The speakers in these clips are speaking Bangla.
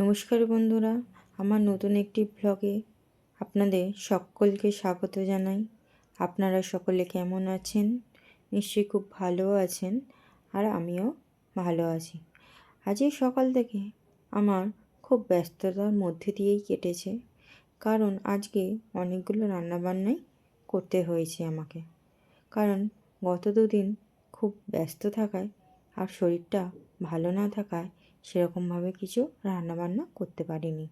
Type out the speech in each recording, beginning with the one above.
নমস্কার বন্ধুরা, আমার নতুন একটি ব্লগে আপনাদের সকলকে স্বাগত জানাই। আপনারা সকলে কেমন আছেন? নিশ্চয়ই খুব ভালো আছেন আর আমিও ভালো আছি। আজই সকাল থেকে আমার খুব ব্যস্ততার মধ্যে দিয়েই কেটেছে, কারণ আজকে অনেকগুলো রান্নাবান্নাই করতে হয়েছে আমাকে। কারণ গত দুদিন খুব ব্যস্ত থাকায় আর শরীরটা ভালো না থাকায় সেরকমভাবে কিছু রান্নাবান্না করতে পারিনি।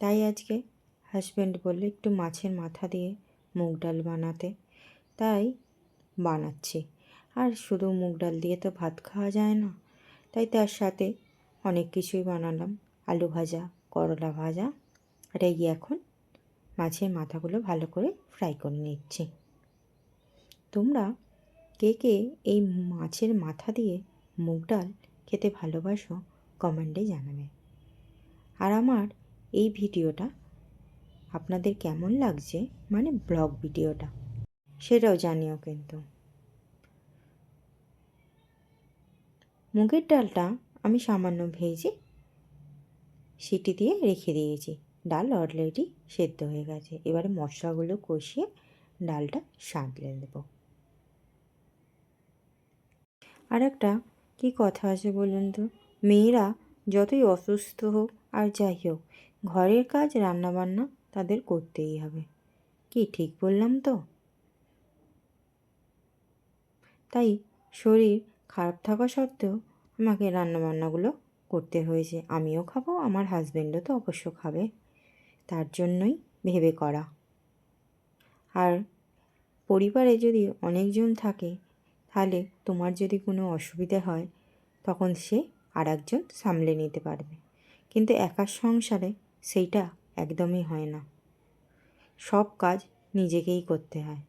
তাই আজকে হাজব্যান্ড বলল, একটু মাছের মাথা দিয়ে মুগ ডাল বানাতে। তাই বানাচ্ছি। আর শুধু মুগ ডাল দিয়ে তো ভাত খাওয়া যায় না। তাই তার সাথে অনেক কিছুই বানালাম। আলু ভাজা, করলা ভাজা, আর এই এখন মাছের মাথাগুলো ভালো করে ফ্রাই করে নিচ্ছি। তোমরা কে কে এই মাছের মাথা দিয়ে মুগ ডাল খেতে ভালোবাসো কমেন্টে জানাবে। আর আমার এই ভিডিওটা আপনাদের কেমন লাগছে? মানে ব্লগ ভিডিওটা, সেটাও জানিও কিন্তু। মুগের ডালটা আমি সামান্য ভেজে সিটি দিয়ে রেখে দিয়েছি। ডাল অলরেডি সেদ্ধ হয়ে গেছে। এবারে মশলাগুলো কষিয়ে ডালটা সাঁতলে দেব আর একটা কী কথা আছে বলুন তো? মেয়েরা যতই অসুস্থ হোক আর যাই হোক, ঘরের কাজ, রান্নাবান্না তাদের করতেই হবে। কি ঠিক বললাম তো? তাই শরীর খারাপ থাকা সত্ত্বেও আমাকে রান্নাবান্নাগুলো করতে হয়েছে। আমিও খাব, আমার হাজব্যান্ডও তো অবশ্য খাবে। তার জন্যই ভেবে করা। আর পরিবারে যদি অনেকজন থাকে, তাহলে তোমার যদি কোনো অসুবিধা হয়, তখন সে আর একজন সামলে নিতে পারবে। কিন্তু একার সংসারে সেইটা একদমই হয় না। সব কাজ নিজেকেই করতে হয়।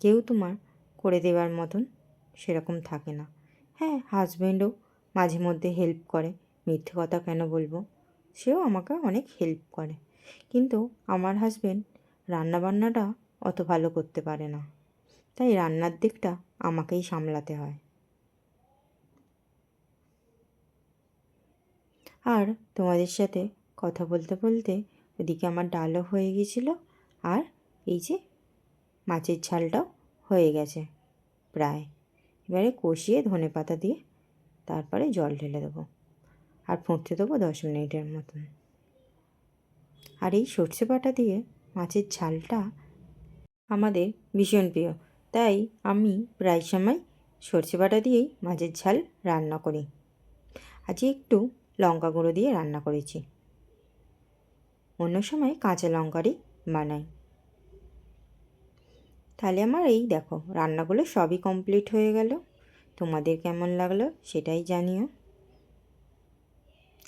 কেউ তোমার করে দেওয়ার মতন সেরকম থাকে না। হ্যাঁ হাজব্যান্ডও মাঝে মধ্যে হেল্প করে। মিথ্যে কথা কেন বলব? সেও আমাকে অনেক হেল্প করে। কিন্তু আমার হাজব্যান্ড রান্নাবান্নাটা অত ভালো করতে পারে না। তাই রান্নার দিকটা আমাকেই সামলাতে হয়। আর তোমাদের সাথে কথা বলতে বলতে ওদিকে আমার ডালও হয়ে গেছিল আর এই যে মাছের ঝালটাও হয়ে গেছে প্রায়। এবারে কষিয়ে ধনে পাতা দিয়ে তারপরে জল ঢেলে দেবো আর ফুটতে দেবো দশ মিনিটের মতন। আর এই সর্ষে বাটা দিয়ে মাছের ঝালটা আমাদের ভীষণ প্রিয়। তাই আমি প্রায় সময় সর্ষে বাটা দিয়েই মাছের ঝাল রান্না করি। আজকে একটু লঙ্কা গুঁড়ো দিয়ে রান্না করেছি। অন্য সময় কাঁচা লঙ্কারই বানাই। তাহলে আমার এই দেখো, রান্নাগুলো সবই কমপ্লিট হয়ে গেল। তোমাদের কেমন লাগল সেটাই জানিও।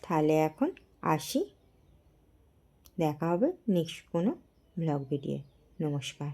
তাহলে এখন আসি। দেখা হবে নেক্সট কোনো ব্লগ ভিডিও নমস্কার।